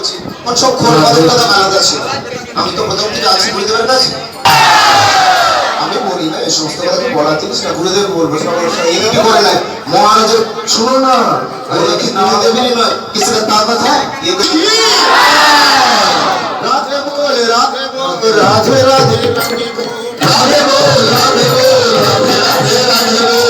বলছি আমার সব খোলবাদের কথা আলাদা ছিল আমি তো প্রথম থেকে আছি গুরুদেবের কাছে আমি বলি না, এই সমস্ত কথা বলার জিনিস না, গুরুদেব বলব এইভাবে করে নাই? মহারাজ শুনো না গুরুদেবেরই নয় কিছুটা ये तो রাধে বল রাধে বল, রাধে রাধে রাধে বল রাধে বল রাধে রাধে রাধে বল।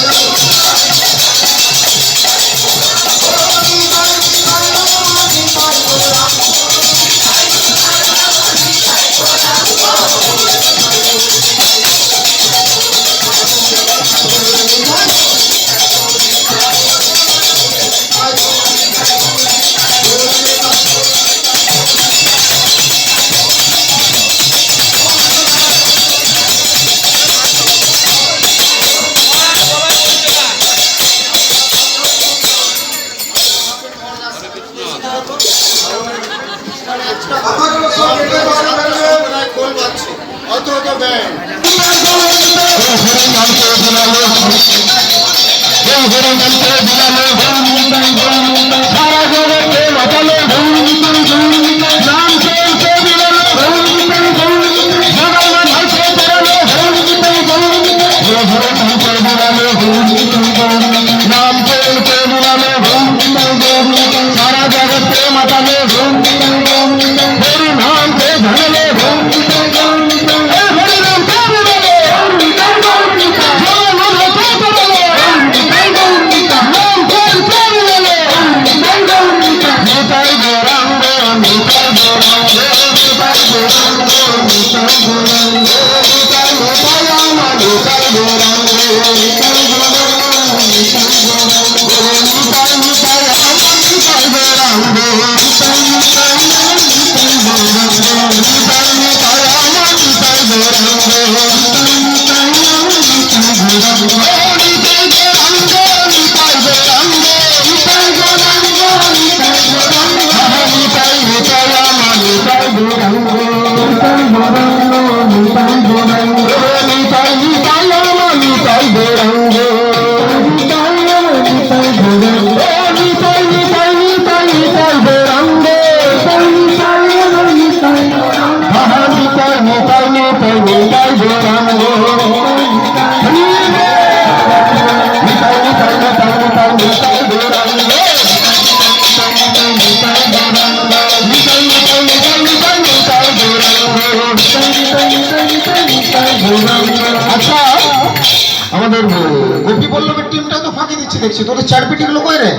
দিচ্ছে দেখছি তোদের চার পিটি গুলো কই রে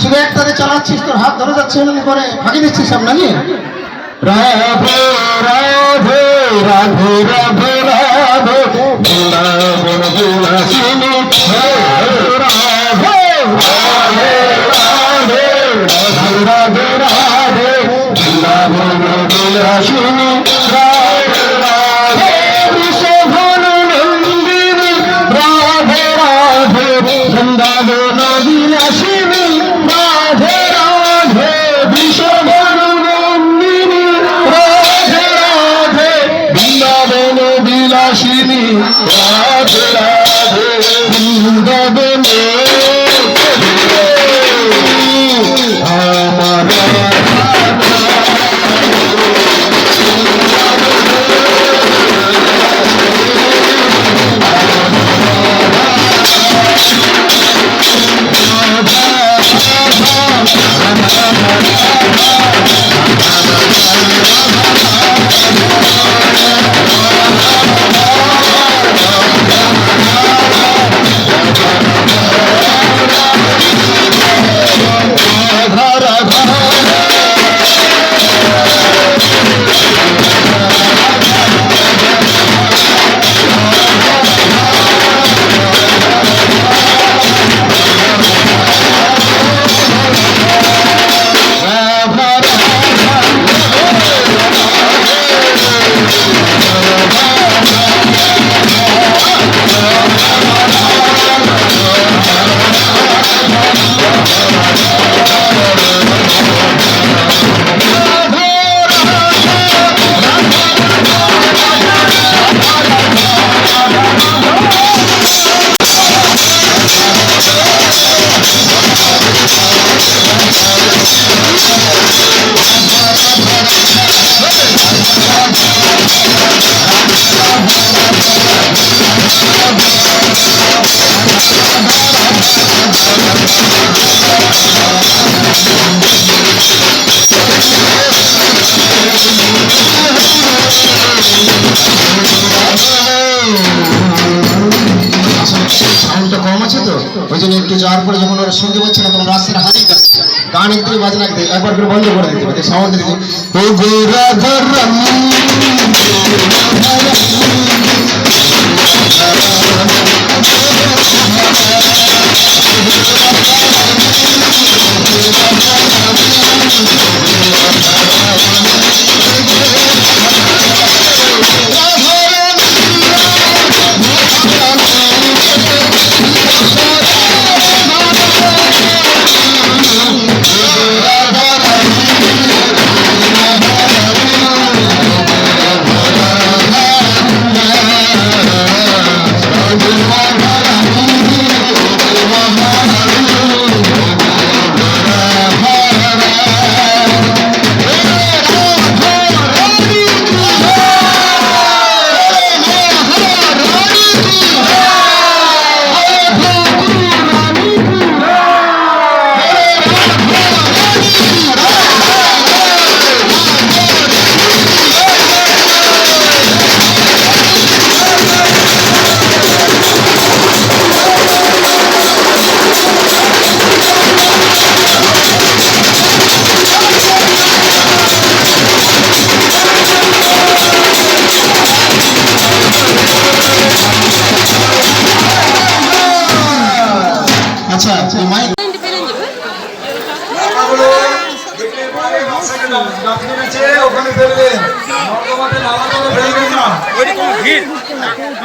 শুধু একটাতে চালাচ্ছিস তোর হাত ধরে যাচ্ছে এমনি করে ফাঁকি দিচ্ছিস সব নাকি রাধে রাধে রাধে রাধে রাধে বৃন্দাবন বিলাসিনী যাওয়ার পরে যখন ওরা শুনতে পাচ্ছে না, তখন রাস্তার হারিয়ে গান একটু বাজে লাগতে একবার করে বন্ধ করে দিতে পারে সাউন্ড দিতে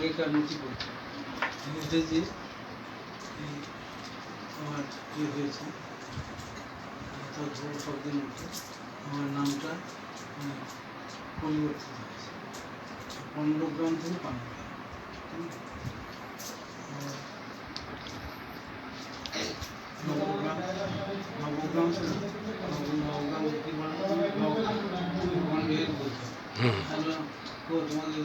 আগেকার নথিপত্র লিখতে যে এই আমার ইয়ে হয়েছে ভুল শব্দের মধ্যে আমার নামটা মানে পরিবর্তিত হয়েছে। পণ্ডগ্রাম থেকে পাণ্ডগ্রাম নবগ্রাম নবগ্রাম নবগ্রাম নবগ্রাম ও তোমাদের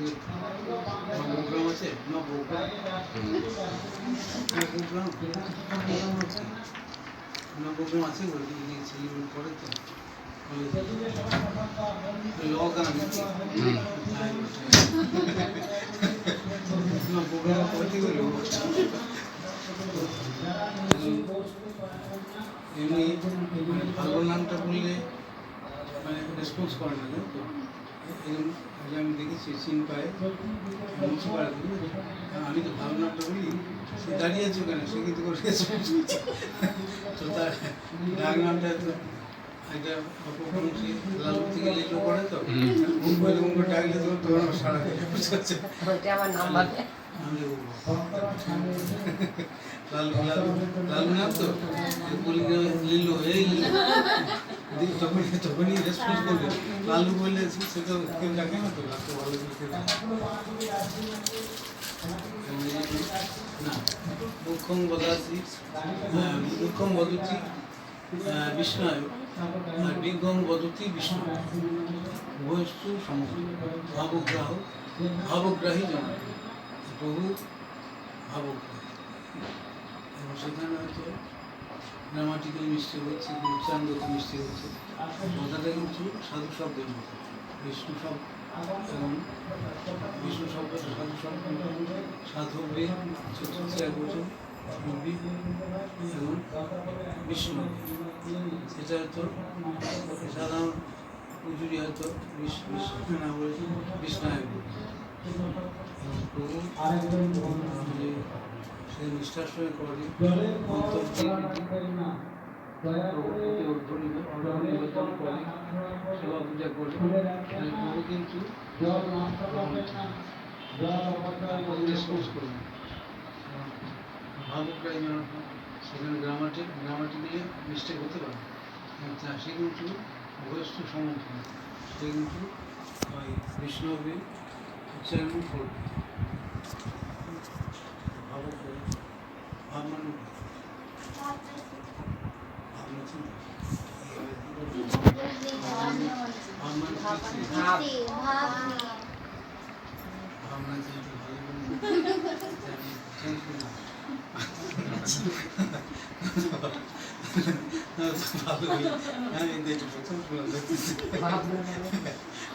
এমনি মানে ভালো নামটা বললে মানে রেসপন্স করে না জানো তো আমি দেখেছি সিন পায় মুন্সিপালিটি আমি তো নামটা বলি সে দাঁড়িয়ে আছে ওখানে সে কিন্তু করে তো তার ডাক নামটা তো একটা অপভ্রংশী লাল থেকে লিখে পড়ে তো। ঘুম করে ঘুম করে ডাকলে তো তখন আমার সারা বুঝতে পারছে। আমার নাম্বার লাল লাল লাল নাম তো? লিলো এই লিলো দিদি তখনই তখনই রেসপন্স ডাকে না তো, লালু ভালো করে না। মুখং বদাসি মুখং বদতি বিষ্ণায় আর বদতি বিষ্ণু। উভয়স্তু সমস্ত ভাবগ্রাহ ভাবগ্রাহী জন বহু ভাবগ্রাহী। সেখানে হয়তো গ্রামাটিক্যাল মিস্টেক হচ্ছে উচ্চাঙ্গত মিস্টেক হচ্ছে কথাটা কিন্তু সাধু শব্দের মতো বিষ্ণু শব্দ এবং বিষ্ণু শব্দটা সাধু শব্দ। সাধবে চতুর্থ এক বছর এবং বিষ্ণু সেটা হয়তো সাধারণ পুজুরি হয়তো বিষ্ণু না বলে বিষ্ণায় প্রভু যে সে নিষ্ঠার সঙ্গে করে নিবেদন করে সেবা পূজা করে প্রভু কিন্তু রেসপন্স করবে ভাবুকরাই যেন সেখানে গ্রামাটিক গ্রামাটিক্যালি মিস্টেক হতে পারে সে কিন্তু বয়স্ক সমর্থন সে কিন্তু ওই বিষ্ণবে উচ্চারণ করবে ভাবুক ভাবমান ভাবনা চিন্তা ভাবনা চিন্তা ভালো আমি দেখি প্রথম শুনলাম দেখতেছি মানে ওভাবে ভাবনা মানে ভাবনাটা ওই জন্য ছিল সেটা হচ্ছে ওইটা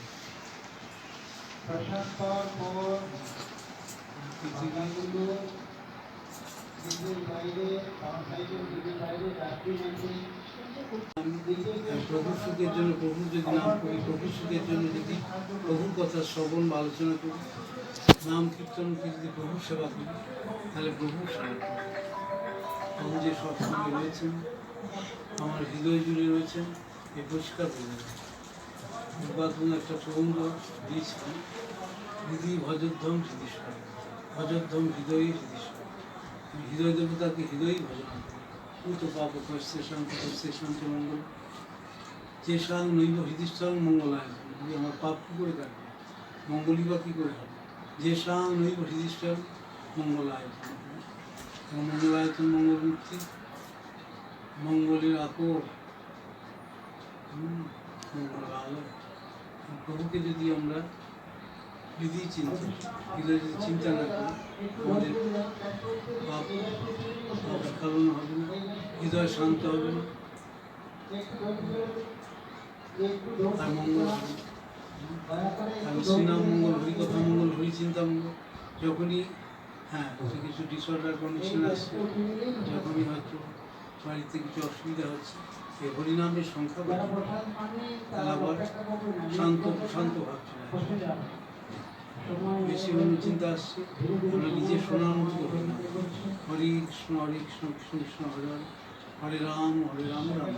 প্রসাদ পর দিল্লির বাইরে দিল্লির বাইরে প্রভুর সুখের জন্য, প্রভুর যদি নাম করি, প্রভুর সুখের জন্য যদি প্রভুর কথা শ্রবণ বা আলোচনা করি, নাম কীর্তন করে, যদি প্রভুর সেবা করি, তাহলে সেবা করি। প্রভু যে সৎসঙ্গে রয়েছেন, আমার হৃদয় জুড়ে রয়েছেন এই পরিষ্কার বোঝা যায় একটা প্রবন্ধ দিয়েছিলেন হৃদি ভজধ্বম সিদ্ধেশ্বর ভজধ্বম হৃদয়ে সিদ্ধেশ্বর হৃদয় দেবতাকে হৃদয়ই ভজন পুত পাপ কষ্টে শান্তি কষ্টে শান্তি মঙ্গল সাল নৈব হৃদিস্থল মঙ্গলায় আমার পাপ কী করে কাটবে? মঙ্গলই বা কী করে হবে? যে সাল নৈব হৃদিস্থল মঙ্গলায়তন এবং মঙ্গলায়তন মঙ্গল মুক্তি। মঙ্গলের আকর। মঙ্গল আলো। প্রভুকে যদি আমরা হৃদয় চিন্তা, হৃদয় যদি চিন্তা না করি, আমাদের পাপ স্খলন হবে না হৃদয় শান্ত হবে না আর মঙ্গল হবে। আর শ্রীনাম মঙ্গল, হরিকথা মঙ্গল হরি চিন্তা মঙ্গল, যখনই হ্যাঁ কিছু ডিসঅর্ডার কন্ডিশন আসছে যখনই হয়তো বাড়িতে কিছু অসুবিধা হচ্ছে এই হরিনামের সংখ্যা শান্ত শান্ত বেশি অন্য চিন্তা আসছে। আমরা নিজে শোনার মতো হরি কৃষ্ণ, হরে কৃষ্ণ কৃষ্ণ কৃষ্ণ, হরে হরে। রাম হরে রাম রাম।